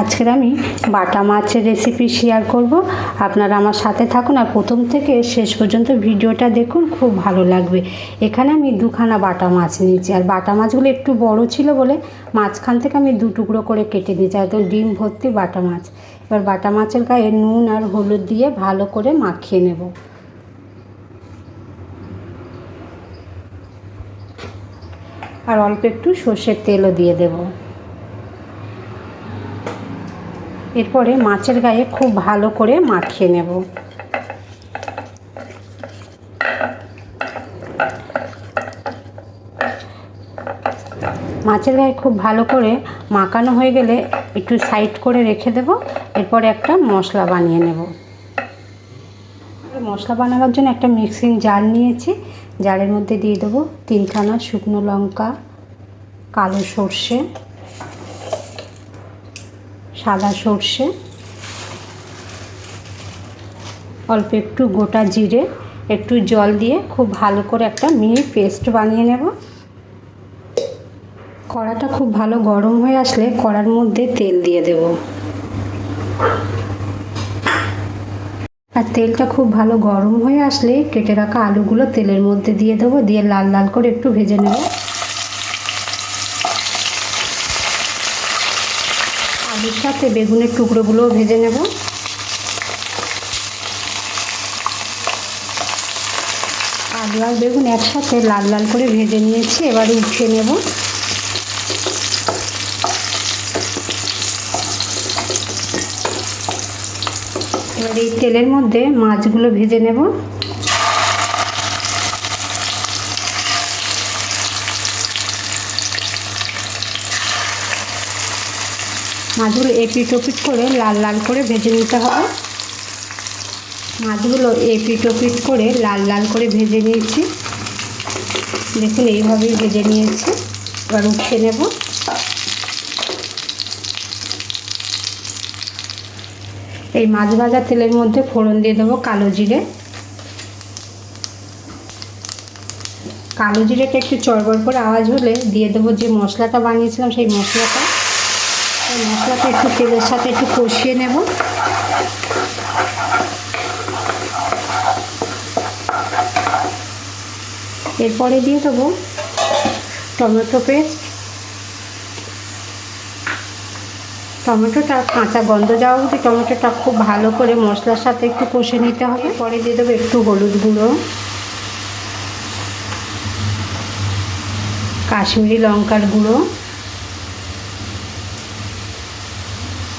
আজকের আমি বাটা মাছের রেসিপি শেয়ার করব। আপনারা আমার সাথে থাকুন আর প্রথম থেকে শেষ পর্যন্ত ভিডিওটা দেখুন, খুব ভালো লাগবে। এখানে আমি দুখানা বাটা মাছ নিয়েছি আর বাটা মাছগুলো একটু বড় ছিল বলে মাঝখান থেকে আমি দু টুকরো করে কেটে দিয়েছি একদম ডিম ভর্তি বাটা মাছ। এবার বাটা মাছের গায়ে নুন আর হলুদ দিয়ে ভালো করে মাখিয়ে নেব। আর অল্প একটু সর্ষের তেলও দিয়ে দেবো। এরপরে মাছের গায়ে খুব ভালো করে মাখিয়ে নেব। মাছের গায়ে খুব ভালো করে মাখানো হয়ে গেলে একটু সাইড করে রেখে দেব, এরপরে একটা মশলা বানিয়ে নেব। মশলা বানানোর জন্য একটা মিক্সিং জার নিয়েছি, জারের মধ্যে দিয়ে দেবো তিনখানা শুকনো লঙ্কা, কালো সর্ষে সাদা সর্ষে, অল্প একটু গোটা জিরে, একটু জল দিয়ে খুব ভালো করে একটা মিহি পেস্ট বানিয়ে নেব। কড়াটা খুব ভালো গরম হয়ে আসলে কড়ার মধ্যে তেল দিয়ে দেব। আর তেলটা খুব ভালো গরম হয়ে আসলে কেটে রাখা আলুগুলো তেলের মধ্যে দিয়ে দেবো, দিয়ে লাল লাল করে একটু ভেজে নেব। সাথে বেগুনের টুকরোগুলোও ভেজে নেব। আলু আর বেগুন একসাথে লাল লাল করে ভেজে নিয়েছি, এবারে উঠিয়ে নেব। এবার এই তেলের মধ্যে মাছগুলো ভেজে নেব। মাছগুলো এপিট ওপিট করে লাল লাল করে ভেজে নিতে হবে। মাছগুলো এপিট ওপিট করে লাল লাল করে ভেজে নিয়েছি। দেখুন, এইভাবেই ভেজে নিয়েছি। এবার উঠিয়ে নেব। এই মাছ ভাজা তেলের মধ্যে ফোড়ন দিয়ে দেবো কালো জিরে। কালো জিরেটা একটু চড়বড় করে আওয়াজ হলে দিয়ে দেবো যে মশলাটা বানিয়েছিলাম, সেই মশলাটা। মশলাটা একটু তেলের সাথে একটু কষিয়ে নেব। এরপরে দিয়ে দেবো টমেটো পেস্ট। টমেটোটা কাঁচা গন্ধ যাওয়া অবধি টমেটোটা খুব ভালো করে মশলার সাথে একটু কষে নিতে হবে। পরে দিয়ে দেবো একটু হলুদ গুঁড়ো। কাশ্মীরি লঙ্কার গুঁড়ো।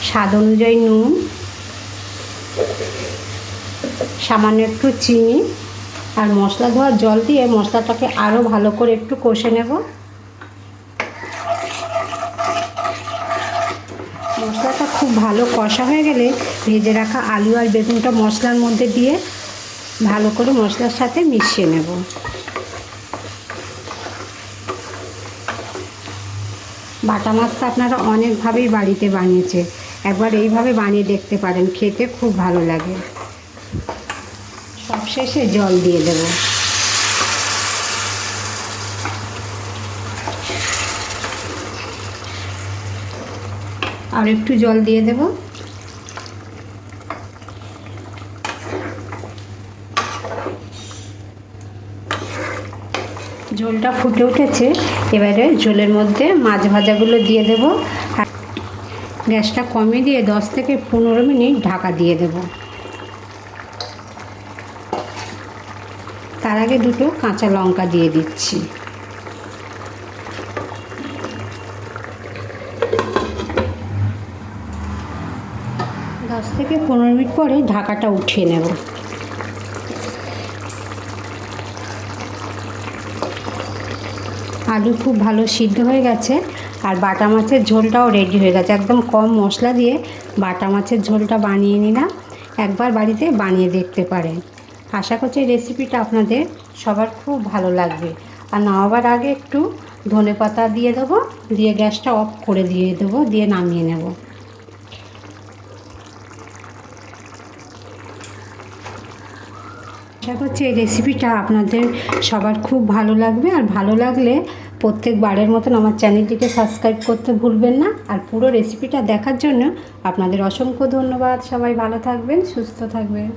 স্বাদ অনুযায়ী নুন, সামান্য একটু চিনি আর মশলা ধোয়ার জল দিয়ে মশলাটাকে আরও ভালো করে একটু কষে নেব। মশলাটা খুব ভালো কষা হয়ে গেলে ভেজে রাখা আলু আর বেগুনটা মশলার মধ্যে দিয়ে ভালো করে মশলার সাথে মিশিয়ে নেব। বাটা মাছটা আপনারা অনেকভাবেই বাড়িতে বানিয়েছে একবার এইভাবে বানিয়ে দেখতে পারেন, খেতে খুব ভালো লাগে। সবশেষে জল দিয়ে দেব। আর একটু জল দিয়ে দেব। ঝোলটা ফুটে উঠেছে। এবারে ঝোলের মধ্যে মাছ ভাজাগুলো দিয়ে দেব। গ্যাসটা কমিয়ে দিয়ে দশ থেকে পনেরো মিনিট ঢাকা দিয়ে দেব। তার আগে দুটো কাঁচা লঙ্কা দিয়ে দিচ্ছি। দশ থেকে পনেরো মিনিট পরে ঢাকাটা উঠিয়ে নেব। আলু খুব ভালো সিদ্ধ হয়ে গেছে। আর বাটা মাছের ঝোলটাও রেডি হয়ে গেছে। একদম কম মশলা দিয়ে বাটা মাছের ঝোলটা বানিয়ে নিলাম। একবার বাড়িতে বানিয়ে দেখতে পারেন। আশা করছি রেসিপিটা আপনাদের সবার খুব ভালো লাগবে। আর নামাবার আগে একটু ধনে পাতা দিয়ে দেবো, দিয়ে গ্যাসটা অফ করে দিয়ে দেবো, দিয়ে নামিয়ে নেব। আশা করছি এই রেসিপিটা আপনাদের সবার খুব ভালো লাগবে। আর ভালো লাগলে প্রত্যেকবারের মতন আমার চ্যানেলটিকে সাবস্ক্রাইব করতে ভুলবেন না। আর পুরো রেসিপিটা দেখার জন্য আপনাদের অসংখ্য ধন্যবাদ। সবাই ভালো থাকবেন, সুস্থ থাকবেন।